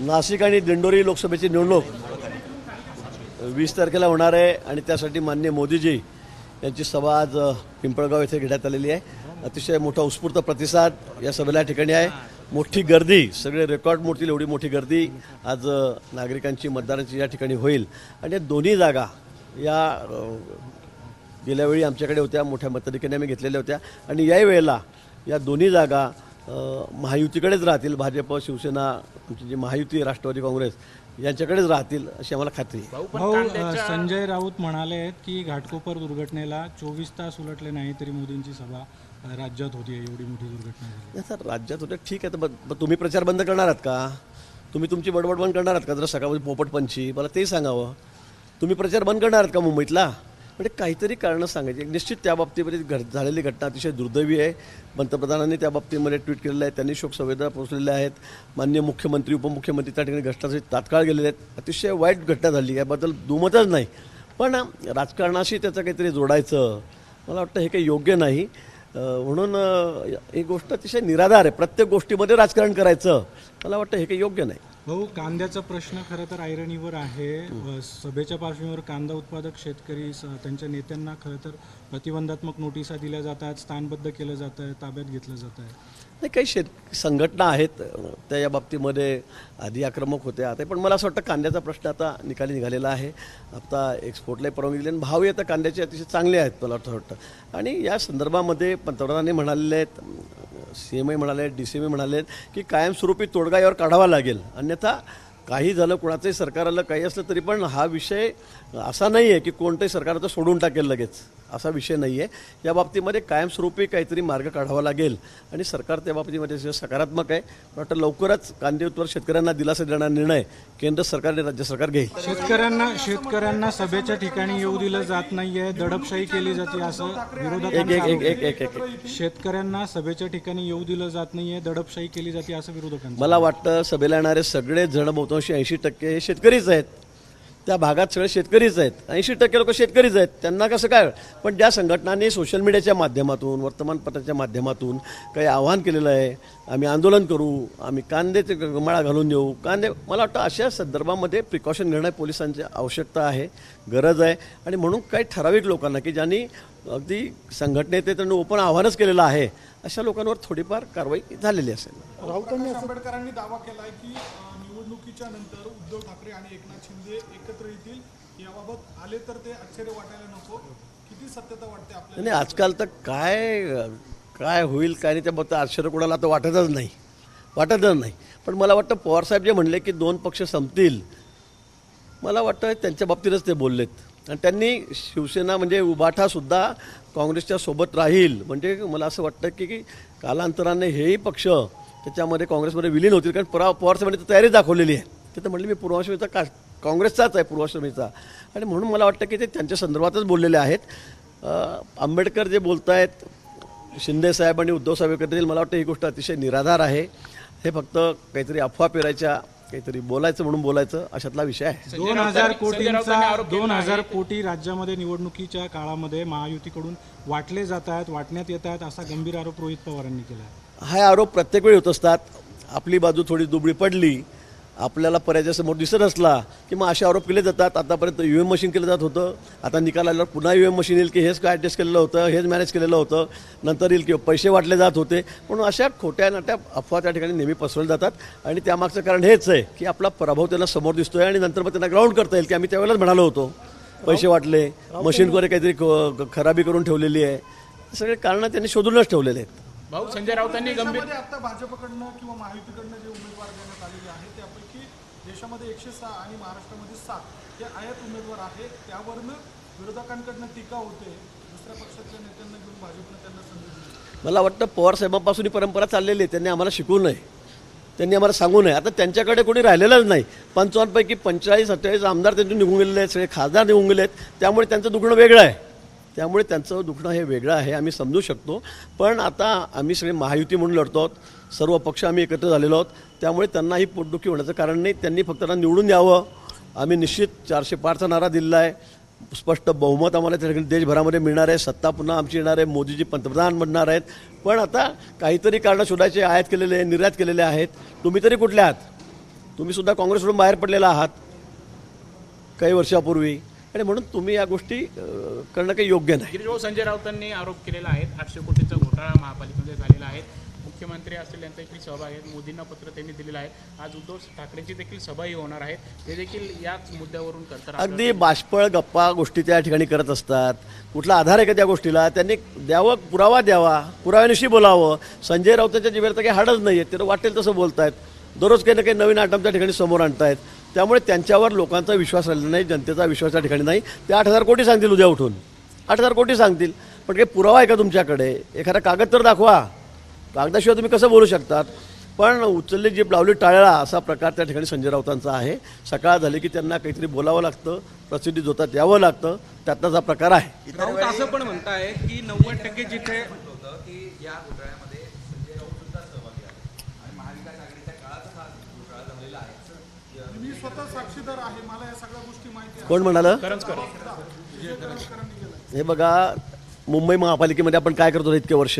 नाशिक आणि दिंडोरी लोकसभेची निवडणूक वीस तारखेला होणार आहे आणि त्यासाठी माननीय मोदीजी यांची सभा आज पिंपळगाव येथे घेण्यात आलेली आहे. अतिशय मोठा उत्स्फूर्त प्रतिसाद या सभेला ठिकाणी आहे. मोठी गर्दी सगळे रेकॉर्ड मोडतील एवढी मोठी गर्दी आज नागरिकांची मतदारांची या ठिकाणी होईल. आणि या दोन्ही जागा या गेल्यावेळी आमच्याकडे होत्या मोठ्या मतदारिकेने आम्ही घेतलेल्या होत्या. आणि याही वेळेला या दोन्ही जागा महायुतीकडेच राहतील भाजप शिवसेना आमची जी महायुती आहे, राष्ट्रवादी काँग्रेस यांच्याकडेच राहतील अशी आम्हाला खात्री आहे. भाऊ अ, संजय राऊत म्हणाले आहेत की घाटकोपर दुर्घटनेला चोवीस तास उलटले नाही तरी मोदींची सभा अ, राज्यात होती एवढी मोठी दुर्घटना झाली. नाही सर राज्यात होतं ठीक आहे तर मग मग तुम्ही प्रचार बंद करणार आहात का? तुम्ही तुमची बडबड बंद करणार आहात का? जर सकाळमध्ये पोपट पंची मला ते सांगावं. तुम्ही प्रचार बंद करणार आहात का मुंबईतला? म्हणजे काहीतरी कारणं सांगायची. एक निश्चित त्या बाबतीमध्ये घड झालेली घटना अतिशय दुर्दैवी आहे. पंतप्रधानांनी त्या बाबतीमध्ये ट्विट केलेलं आहे. त्यांनी शोकसंवेदना पोहोचलेल्या आहेत. मान्य मुख्यमंत्री उपमुख्यमंत्री त्या ठिकाणी घटनासाठी तात्काळ गेलेले आहेत. अतिशय वाईट घटना झाली. याबद्दल दुमतच नाही. पण राजकारणाशी त्याचं काहीतरी जोडायचं मला वाटतं हे काही योग्य नाही. म्हणून ही गोष्ट अतिशय निराधार आहे. प्रत्येक गोष्टीमध्ये राजकारण करायचं. मला वाटतं हे काही योग्य नाही. भाऊ कांद्याचा प्रश्न खरं तर ऐरणीवर आहे. अ, सभेच्या पार्श्वभूमीवर कांदा उत्पादक शेतकरी स- त्यांच्या नेत्यांना खरं तर प्रतिबंधात्मक नोटिसा दिल्या जातात स्थानबद्ध केलं जातं आहे ताब्यात घेतलं जात आहे नाही काही शेत संघटना आहेत अ, त्या या बाबतीमध्ये आधी आक्रमक होत्या. आता पण मला असं वाटतं कांद्याचा प्रश्न आता निकाली निघालेला आहे. आता एक्सपोर्टलाही परवानगी दिली आणि भावही आता कांद्याचे अतिशय चांगले आहेत मला असं वाटतं. आणि या संदर्भामध्ये पंतप्रधानांनी म्हणालेले आहेत सी एम आय म्हणाले डी सी एम म्हणाले की कायमस्वरूपी तोडगा यावर काढावा लागेल. अन्यथा काही झालं कुणाचंही सरकार आलं काही असलं तरी पण हा विषय असा नाही आहे की कोणतंही सरकार आता सोडून टाकेल लगेच. असा विषय नाही आहे या बाबतीमध्ये कायमस्वरूपी काहीतरी मार्ग काढावा लागेल. आणि सरकार त्या बाबतीमध्ये जे सकारात्मक आहे वाटतं लवकरच कांदे उत्पादक शेतकऱ्यांना दिलासा देणारा निर्णय केंद्र सरकार आणि राज्य सरकार घेईल. शेतकऱ्यांना शेतकऱ्यांना सभेच्या ठिकाणी येऊ दिलं जात नाहीये दडपशाही केली जाते असं एक विरोधकांचा एक एक. एक एक एक. शेतकऱ्यांना सभेच्या ठिकाणी येऊ दिलं जात नाहीये दडपशाही केली जाते असं विरोधकांचं मला वाटतं सभेला येणारे सगळे जण बहुतांशी ऐंशी टक्के हे शेतकरीच आहेत. त्या भागात सगळे शेतकरीच आहेत. ऐंशी टक्के लोक शेतकरीच आहेत. त्यांना कसं काय? पण ज्या संघटनांनी सोशल मीडियाच्या माध्यमातून वर्तमानपत्राच्या माध्यमातून काही आव्हान केलेलं आहे आम्ही आंदोलन करू आम्ही कांद्याचे गमाळा घालून देऊ. कांदे मला वाटतं अशा संदर्भामध्ये प्रिकॉशन घेणं पोलिसांची आवश्यकता आहे गरज आहे. आणि म्हणून काही ठराविक लोकांना की ज्यांनी अगदी संघटनेत त्यांनी ओपन आव्हानच केलेलं आहे अशा लोकांवर थोडीफार कारवाई झालेली असेल. राऊतांनी आंबेडकरांनी दावा केलाय की निवडणुकीच्या नंतर उद्धव ठाकरे आणि एकनाथ शिंदे एकत्र येतील याबाबत आले तर ते आश्चर्य वाटायला नको. किती सत्यता वाटते आपल्याला? आजकाल तर काय काय होईल काय नाही त्याबद्दल आश्चर्य कोणाला आता वाटतच नाही. वाटतच नाही. पण मला वाटतं पवारसाहेब जे म्हणले की दोन पक्ष संपतील मला वाटतं त्यांच्या बाबतीतच ते बोललेत. आणि त्यांनी शिवसेना म्हणजे उबाठासुद्धा काँग्रेसच्या सोबत राहील. म्हणजे मला असं वाटतं की कालांतराने हेही पक्ष त्याच्यामध्ये काँग्रेसमध्ये विलीन होतील कारण परा पवारसाहेबांनी तर तयारी दाखवलेली आहे. ते तर म्हटले मी पूर्वाश्रमीचा का काँग्रेसचाच आहे पूर्वाश्रमीचा आणि म्हणून मला वाटतं की ते त्यांच्या संदर्भातच बोललेले आहेत. आंबेडकर जे बोलत आहेत शिंदे साहेब आणि उद्धव साहेब एकत्र मला वाटतं ही गोष्ट अतिशय निराधार आहे. हे फक्त काहीतरी अफवा पेरायच्या काहीतरी बोलायचं म्हणून बोलायचं अशातला विषय आहे. दोन हजार कोटींचा दोन हजार कोटी राज्यामध्ये निवडणुकीच्या काळामध्ये महायुतीकडून वाटले जात आहेत वाटण्यात येत आहेत असा गंभीर आरोप रोहित पवारांनी केला आहे. हा आरोप प्रत्येक वेळी होत असतात. आपली बाजू थोडी दुबळी पडली आपल्याला पर्यायाच्या समोर दिसत असला की मग असे आरोप केले जातात. आतापर्यंत यू एम मशीन केलं जात होतं. आता निकाल आल्यावर पुन्हा यू एम मशीन येईल की हेच काय ॲडजस्ट केलेलं होतं हेच मॅनेज केलेलं होतं. नंतर येईल की पैसे वाटले जात होते. म्हणून अशा खोट्या नाट्या अफवा त्या ठिकाणी नेहमी पसरवल्या जातात. आणि त्यामागचं कारण हेच आहे की आपला पराभव त्यांना समोर दिसतोय आणि नंतर मग त्यांना ग्राउंड करता येईल की आम्ही त्यावेळेलाच म्हणालो होतो. पैसे वाटले मशीनद्वारे काहीतरी खराबी करून ठेवलेली आहे. सगळे कारणं त्यांनी शोधूनच ठेवलेले आहेत. भाऊ संजय राऊतांनी गंभीर आता भाजपकडनं किंवा महायुतीकडनं जे उमेदवार देण्यात आलेले आहेत त्यापैकी देशामध्ये एकशे सहा आणि महाराष्ट्रामध्ये सात हे आयात उमेदवार आहेत. त्यावरनं विरोधकांकडनं टीका होते. दुसऱ्या पक्षातल्या नेत्यांना घेऊन भाजपनं त्यांना संधी दिली. मला वाटतं पवार साहेबांपासून ही परंपरा चाललेली आहे. त्यांनी आम्हाला शिकवू नये. त्यांनी आम्हाला सांगू नये. आता त्यांच्याकडे कोणी राहिलेलंच नाही. पंचावन्नपैकी पंचेचाळीस अठ्ठेचाळीस आमदार त्यांचे निघून गेलेले आहेत. सगळे खासदार निघून गेले आहेत त्यामुळे त्यांचं दुखणं वेगळं आहे. त्यामुळे त्यांचं दुखणं हे वेगळं आहे आम्ही समजू शकतो. पण आता आम्ही सगळे महायुती म्हणून लढतो आहोत. सर्व पक्ष आम्ही एकत्र झालेलो आहोत. त्यामुळे त्यांना ही पोटदुखी होण्याचं कारण नाही. त्यांनी फक्त त्यांना निवडून द्यावं आम्ही निश्चित चारशे पाचचा नारा दिलेला आहे. स्पष्ट बहुमत आम्हाला त्या ठिकाणी देशभरामध्ये मिळणार आहे. सत्ता पुन्हा आमची येणार आहे. मोदीजी पंतप्रधान बनणार आहेत. पण आता काहीतरी कारणं शोधायचे आयात केलेले निर्यात केलेले आहेत. तुम्ही तरी कुठले आहात? तुम्ही सुद्धा काँग्रेसकडून बाहेर पडलेला आहात. काही वर्षापूर्वी. आणि म्हणून तुम्ही या गोष्टी करणं काही योग्य नाही. गिरीश संजय राऊतांनी आरोप केलेला आहे आठशे कोटीचा घोटाळा महापालिकेमध्ये झालेला आहे. मुख्यमंत्री असतील यांचा देखील सहभाग आहे. मोदींना पत्र त्यांनी दिलेलं आहे. आज उद्धव ठाकरेंची देखील सभाही होणार आहे. ते देखील याच मुद्द्यावरून करतात अगदी बाष्पळ गप्पा गोष्टी त्या ठिकाणी करत असतात. कुठला आधार आहे का त्या गोष्टीला? त्यांनी द्यावं पुरावा द्यावा. पुराव्यानिशी बोलावं. संजय राऊतांच्या जिभेला तर काही हाडच नाही आहे ते तर वाटेल तसं बोलतायत. दररोज काही ना काही नवीन आटम त्या ठिकाणी समोर आणतायत. त्यामुळे त्यांच्यावर लोकांचा विश्वास राहिला नाही जनतेचा विश्वास त्या ठिकाणी नाही. ते आठ हजार कोटी सांगतील उद्या उठून. आठ हजार कोटी सांगतील. पण काही पुरावा आहे का तुमच्याकडे? एखादा कागद तर दाखवा. कागदाशिवाय तुम्ही कसं बोलू शकतात? पण उचलली जीप लावली टाळला असा प्रकार त्या ठिकाणी संजय राऊतांचा आहे. सकाळ झाली की त्यांना काहीतरी बोलावं लागतं प्रसिद्धी जोतात यावं लागतं. त्यातलाच हा प्रकार आहे. असं पण म्हणताय की नव्वद टक्के जिथे होतं की या घोटाळ्यामध्ये संजय राऊत सुद्धा सहभागी आहे आणि महाविकास आघाडीच्या काळातच हा घोटाळा झालेला आहे मी स्वतः साक्षीदार आहे मला या सगळ्या गोष्टी माहिती आहे कोण म्हणालं? हे बघा मुंबई महापालिकेमध्ये आपण काय करतो इतके वर्ष?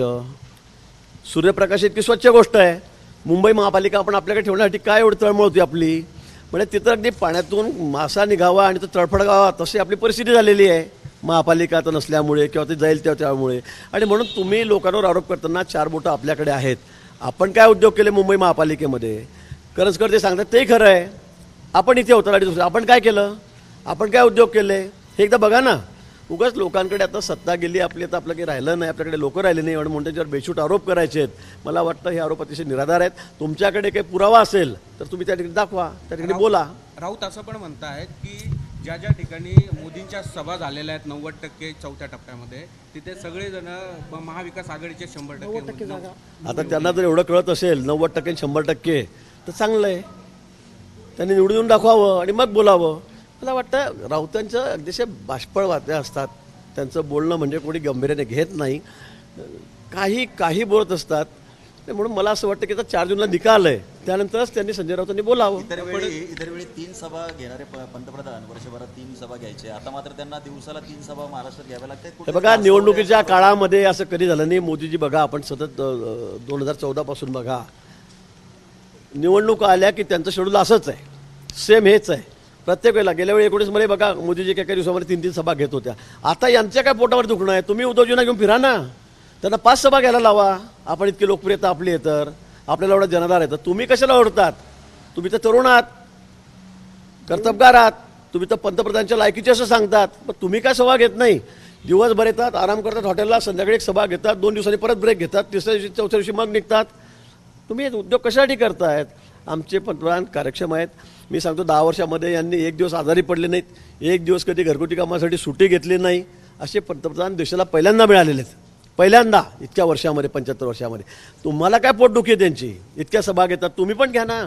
सूर्यप्रकाश इतकी स्वच्छ गोष्ट आहे. मुंबई महापालिका आपण आपल्याकडे ठेवण्यासाठी काय एवढी तळमळ होती आपली? म्हणजे तिथं अगदी पाण्यातून मासा निघावा आणि तो तळफडगावा तशी आपली परिस्थिती झालेली आहे. महापालिका तर नसल्यामुळे किंवा ते जाईल त्या त्यामुळे. आणि म्हणून तुम्ही लोकांवर आरोप करताना चार बोटं आपल्याकडे आहेत. आपण काय उद्योग केले मुंबई महापालिकेमध्ये? करंजकर ते सांगतात तेही खरं आहे. आपण इथे होतो आणि दुसरं. आपण काय केलं? आपण काय उद्योग केले? हे एकदा बघा ना. उगाच लोकांकडे आता सत्ता गेली आपली आता आपलं काही राहिलं नाही आपल्याकडे लोक राहिले नाही आणि म्हणून त्यांच्यावर बेछूट आरोप करायचे आहेत. मला वाटतं हे आरोप अतिशय निराधार आहेत. तुमच्याकडे काही पुरावा असेल तर तुम्ही त्या ठिकाणी दाखवा त्या ठिकाणी बोला. राऊत असं पण म्हणतायत की ज्या ज्या ठिकाणी मोदींच्या सभा झालेल्या आहेत नव्वद टक्के चौथ्या टप्प्यामध्ये तिथे सगळेजण महाविकास आघाडीचे शंभर टक्के आता त्यांना जर एवढं कळत असेल नव्वद टक्के शंभर टक्के तर चांगलं आहे. त्यांनी निवडून दाखवावं आणि मग बोलावं. मला वाटतं राऊतांचं अतिशय बाष्पळ बातम्या असतात. त्यांचं बोलणं म्हणजे कोणी गंभीर्याने घेत नाही. काही काही बोलत असतात. म्हणून मला असं वाटतं की आता चार जूनला निकाल आहे. त्यानंतरच त्यांनी संजय राऊतांनी बोलावं. इतर वेळी इतर वेळी तीन सभा घेणारे पंतप्रधान वर्षभरात तीन सभा घ्यायचे. आता मात्र त्यांना दिवसाला तीन सभा महाराष्ट्रात घ्याव्या लागतात. बघा निवडणुकीच्या काळामध्ये असं कधी झालं नाही. मोदीजी बघा आपण सतत दोन हजार चौदापासून बघा. निवडणुका आल्या की त्यांचं शेड्यूल असंच आहे. सेम हेच आहे. प्रत्येक वेळेला गेल्या वेळी एकोणीसमध्ये बघा मोदीजी काही दिवसामध्ये तीन तीन सभा घेत होत्या. आता यांच्या काय पोटावर दुखणं आहे? तुम्ही उद्धवजींना घेऊन फिरा ना. त्यांना पाच सभा घ्यायला लावा. आपण इतकी लोकप्रियता आपली आहे तर. आपल्याला एवढा जनदार आहे. तर तुम्ही कशाला ओढतात? तुम्ही तर तरुण आहात. कर्तबगार आहात. तुम्ही तर पंतप्रधानच्या लायकीचे असं सांगतात. पण तुम्ही काय सभा घेत नाही? दिवसभर येतात आराम करतात हॉटेलला संध्याकाळी एक सभा घेतात दोन दिवसांनी परत ब्रेक घेतात तिसऱ्या दिवशी चौथ्या दिवशी मग निघतात. तुम्ही उद्योग कशासाठी करतायत? आमचे पंतप्रधान कार्यक्षम आहेत. मी सांगतो दहा वर्षामध्ये यांनी एक दिवस आजारी पडले नाहीत. एक दिवस कधी घरगुती कामासाठी सुट्टी घेतली नाही. असे पंतप्रधान देशाला पहिल्यांदा मिळालेले आहेत. पहिल्यांदा इतक्या वर्षामध्ये पंच्याहत्तर वर्षामध्ये. तुम्हाला काय पोटदुखी आहे त्यांची? इतक्या सभा घेतात तुम्ही पण घ्या ना.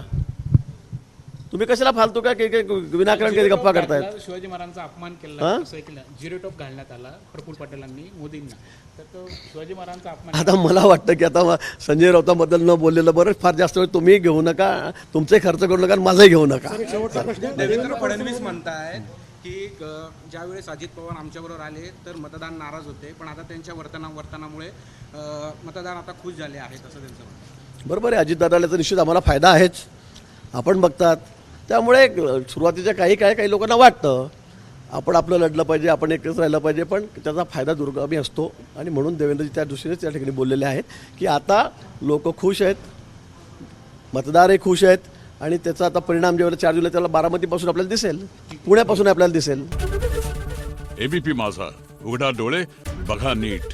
तुम्ही कशाला फालतू काही विनाकारण काही गप्पा करतायत? शिवाजी महाराजांचा अपमान केला? असं केलं जिरो टॉप घालण्यात आला प्रफुल्ल पटेलांनी मोदींना. तर तो शिवाजी महाराजांचा अपमान आता मला वाटतं की आता संजय राऊताबद्दल न बोललेलं बरं फार जास्त वेळ तुम्ही घेऊ नका तुमचे खर्च करू नका आणि माझाही घेऊ नका. देवेंद्र फडणवीस म्हणतायत की ज्यावेळेस अजित पवार आमच्याबरोबर आले तर मतदान नाराज होते. पण आता त्यांच्या वर्तना वर्तनामुळे मतदार आता खुश झाले आहेत असं त्यांचं. बरोबर आहे अजितदादाला तर निश्चित आम्हाला फायदा आहेच. आपण बघतात त्यामुळे सुरुवातीच्या काही काही काही लोकांना वाटतं आपण आपलं लढलं पाहिजे आपण एकच राहिलं पाहिजे पण त्याचा फायदा दुर्गामी असतो. आणि म्हणून देवेंद्रजी त्या दृष्टीने त्या ठिकाणी बोललेले आहेत की आता लोक खुश आहेत मतदारही खुश आहेत आणि त्याचा आता परिणाम जेव्हा चार जुलै त्याला बारामतीपासून आपल्याला दिसेल. पुण्यापासून आपल्याला दिसेल. एबीपी माझा. उघडा डोळे बघा नीट.